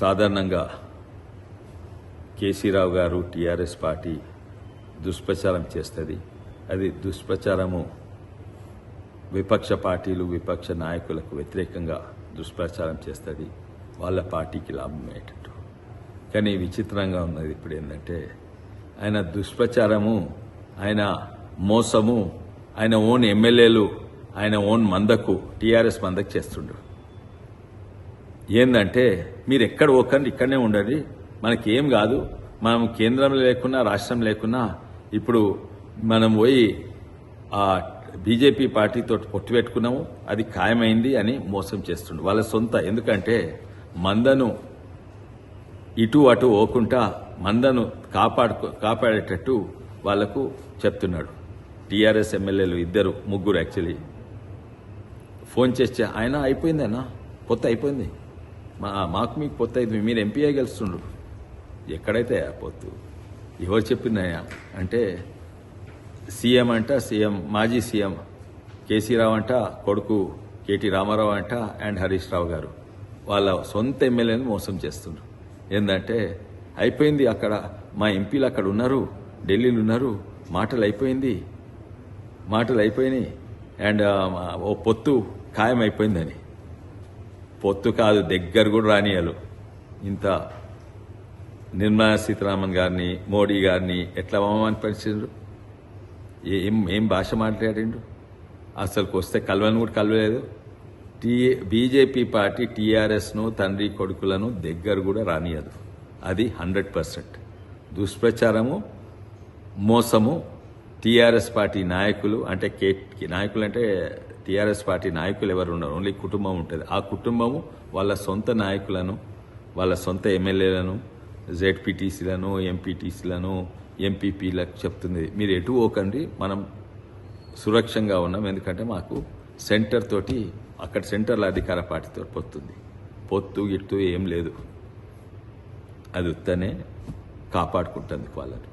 సాధారణంగా కేసీరావు గారు TRS party దుష్ప్రచారం చేస్తుంది. అది దుష్ప్రచారము విపక్ష పార్టీలు విపక్ష నాయకులకు వ్యతిరేకంగా దుష్ప్రచారం చేస్తుంది. వాళ్ళ పార్టీకి లాభమయ్యేటట్టు కానీ విచిత్రంగా ఉన్నది ఇప్పుడు ఏంటంటే ఆయన దుష్ప్రచారము ఆయన మోసము ఆయన ఓన్ ఎమ్మెల్యేలు ఆయన ఓన్ మందకు టీఆర్ఎస్ మందకు చేస్తుండ్రు. ఏందంటే మీరు ఎక్కడ పోకండి ఇక్కడనే ఉండండి. మనకి ఏం కాదు మనం కేంద్రం లేకున్నా రాష్ట్రం లేకున్నా ఇప్పుడు మనం పోయి ఆ బీజేపీ పార్టీతో పొట్టు పెట్టుకున్నాము అది ఖాయమైంది అని మోసం చేస్తుండే. వాళ్ళ సొంత ఎందుకంటే మందను ఇటు అటు పోకుండా మందను కాపాడుకో కాపాడేటట్టు వాళ్ళకు చెప్తున్నాడు. టీఆర్ఎస్ ఎమ్మెల్యేలు ఇద్దరు ముగ్గురు యాక్చువల్లీ. ఫోన్ చేస్తే ఆయన అయిపోయింది కొత్త పొత్తు అయిపోయింది. మా మాకు మీకు పొత్తు అయితే మీరు ఎంపీఐ గెలుస్తుండ్రు. ఎక్కడైతే ఆ పొత్తు? ఎవరు చెప్పిందయ్యా అంటే సీఎం అంట సీఎం మాజీ సీఎం కేసీ రావు అంట కొడుకు కేటీ రామారావు అంట అండ్ హరీష్ రావు గారు. వాళ్ళ సొంత ఎమ్మెల్యేని మోసం చేస్తున్నారు ఏంటంటే అయిపోయింది అక్కడ మా ఎంపీలు అక్కడ ఉన్నారు ఢిల్లీలో ఉన్నారు మాటలు అయిపోయింది మాటలు అయిపోయినాయి అండ్ ఓ పొత్తు ఖాయం అయిపోయిందని పొత్తు కాదు దగ్గర కూడా రానియాలు ఇంత నిర్మలా సీతారామన్ గారిని మోడీ గారిని ఎట్లా అవమానపరిచిండ్రు ఏం ఏం భాష మాట్లాడిండు అసలుకి వస్తే కలవని కూడా కలవలేదు. టీ బీజేపీ పార్టీ టీఆర్ఎస్ను తండ్రి కొడుకులను దగ్గర కూడా రానియదు అది హండ్రెడ్ పర్సెంట్. దుష్ప్రచారము మోసము టీఆర్ఎస్ పార్టీ నాయకులు అంటే కే నాయకులు అంటే టీఆర్ఎస్ పార్టీ నాయకులు ఎవరు ఉండరు. ఓన్లీ కుటుంబం ఉంటుంది. ఆ కుటుంబము వాళ్ళ సొంత నాయకులను వాళ్ళ సొంత ఎమ్మెల్యేలను జెడ్పీటీసీలను ఎంపీటీసీలను ఎంపీపీలకు చెప్తుంది. మీరు ఎటు పోకండి మనం సురక్షంగా ఉన్నాం. ఎందుకంటే మాకు సెంటర్ తోటి అక్కడ సెంటర్ల అధికార పార్టీతో పొత్తుంది. పొత్తు గిట్టు ఏం లేదు. అది ఉత్తనే కాపాడుకుంటుంది వాళ్ళని.